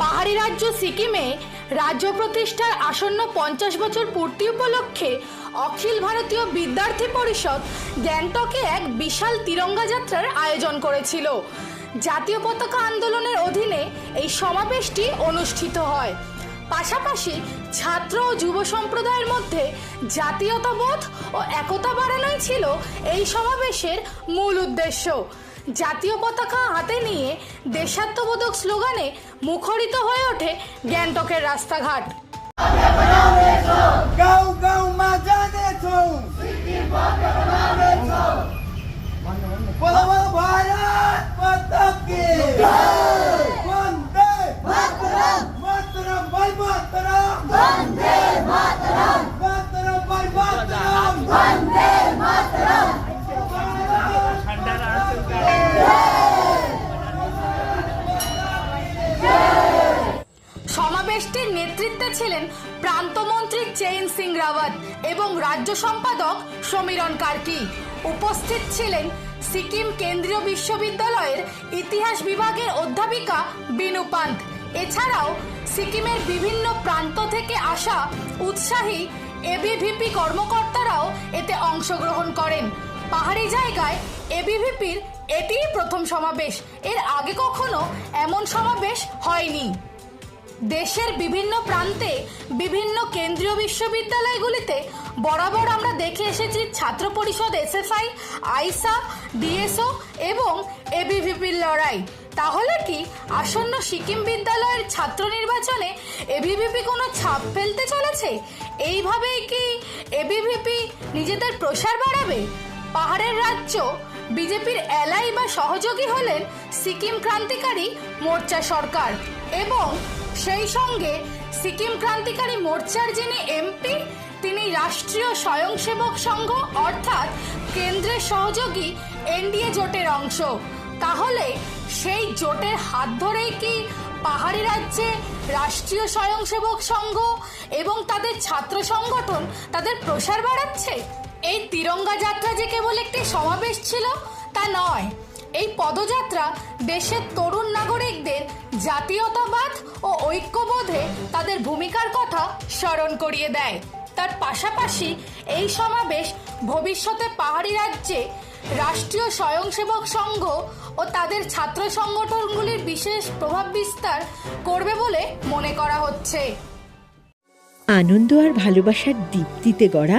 পাহাড়ি রাজ্য সিকিমে রাজ্য প্রতিষ্ঠার আসন্ন পঞ্চাশ বছর পূর্তি উপলক্ষে অখিল ভারতীয় বিদ্যার্থী পরিষদ গ্যাংটকে এক বিশাল তিরঙ্গা যাত্রার আয়োজন করেছিল। জাতীয় পতাকা আন্দোলনের অধীনে এই সমাবেশটি অনুষ্ঠিত হয়। পাশাপাশি ছাত্র ও যুব সম্প্রদায়ের মধ্যে জাতীয়তাবোধ ও একতা বাড়ানোই ছিল এই সমাবেশের মূল উদ্দেশ্য। জাতীয় পতাকা হাতে নিয়ে দেশাত্মবোধক স্লোগানে মুখরিত হয়ে ওঠে গ্যাংটকের রাস্তাঘাট। ছিলেন প্রান্তমন্ত্রী চেইন সিং রাওয়াত এবং রাজ্য সম্পাদক সমীরণ কার্কি। উপস্থিত ছিলেন সিকিম কেন্দ্রীয় বিশ্ববিদ্যালয়ের ইতিহাস বিভাগের অধ্যাপিকা বিনু পান্ত এছাড়াও সিকিমের বিভিন্ন প্রান্ত থেকে আসা উৎসাহী এবিভিপি কর্মকর্তারাও এতে অংশগ্রহণ করেন। পাহাড়ি জায়গায় এবিভিপির এটিই প্রথম সমাবেশ। এর আগে কখনো এমন সমাবেশ হয়নি। দেশের বিভিন্ন প্রান্তে বিভিন্ন কেন্দ্রীয় বিশ্ববিদ্যালয়গুলিতে বরাবর আমরা দেখে এসেছি ছাত্র পরিষদ এসএফআই আইসা, ডিএসও এবং এবিভিপির লড়াই। তাহলে কি আসন্ন সিকিম বিদ্যালয়ের ছাত্র নির্বাচনে এবিভিপি কোনো ছাপ ফেলতে চলেছে? এইভাবেই কি এবিভিপি নিজেদের প্রসার বাড়াবে? পাহাড়ের রাজ্য বিজেপির এলাই বা সহযোগী হলেন সিকিম ক্রান্তিকারী মোর্চা সরকার এবং সেই সঙ্গে সিকিম ক্রান্তিকারী মোর্চার যিনি এমপি, তিনি রাষ্ট্রীয় স্বয়ংসেবক সংঘ অর্থাৎ কেন্দ্রের সহযোগী এনডিএ জোটের অংশ। তাহলে সেই জোটের হাত ধরেই কি পাহাড়ি রাজ্যে রাষ্ট্রীয় স্বয়ংসেবক সংঘ এবং তাদের ছাত্র সংগঠন তাদের প্রসার বাড়াচ্ছে? এই তিরঙ্গা যাত্রা যে কেবল একটি সমাবেশ ছিল, তা নয়। এই পদযাত্রা দেশের তরুণ নাগরিকদের জাতীয়তাবাদ ও ঐক্যবোধে তাদের ভূমিকার কথা স্মরণ করিয়ে দেয়। তার পাশাপাশি এই সমাবেশ ভবিষ্যতে পাহাড়ি রাজ্যে রাষ্ট্রীয় স্বয়ংসেবক সংঘ ও তাদের ছাত্র সংগঠনগুলির বিশেষ প্রভাব বিস্তার করবে বলে মনে করা হচ্ছে। আনন্দ আর ভালোবাসার দীপ্তিতে গড়া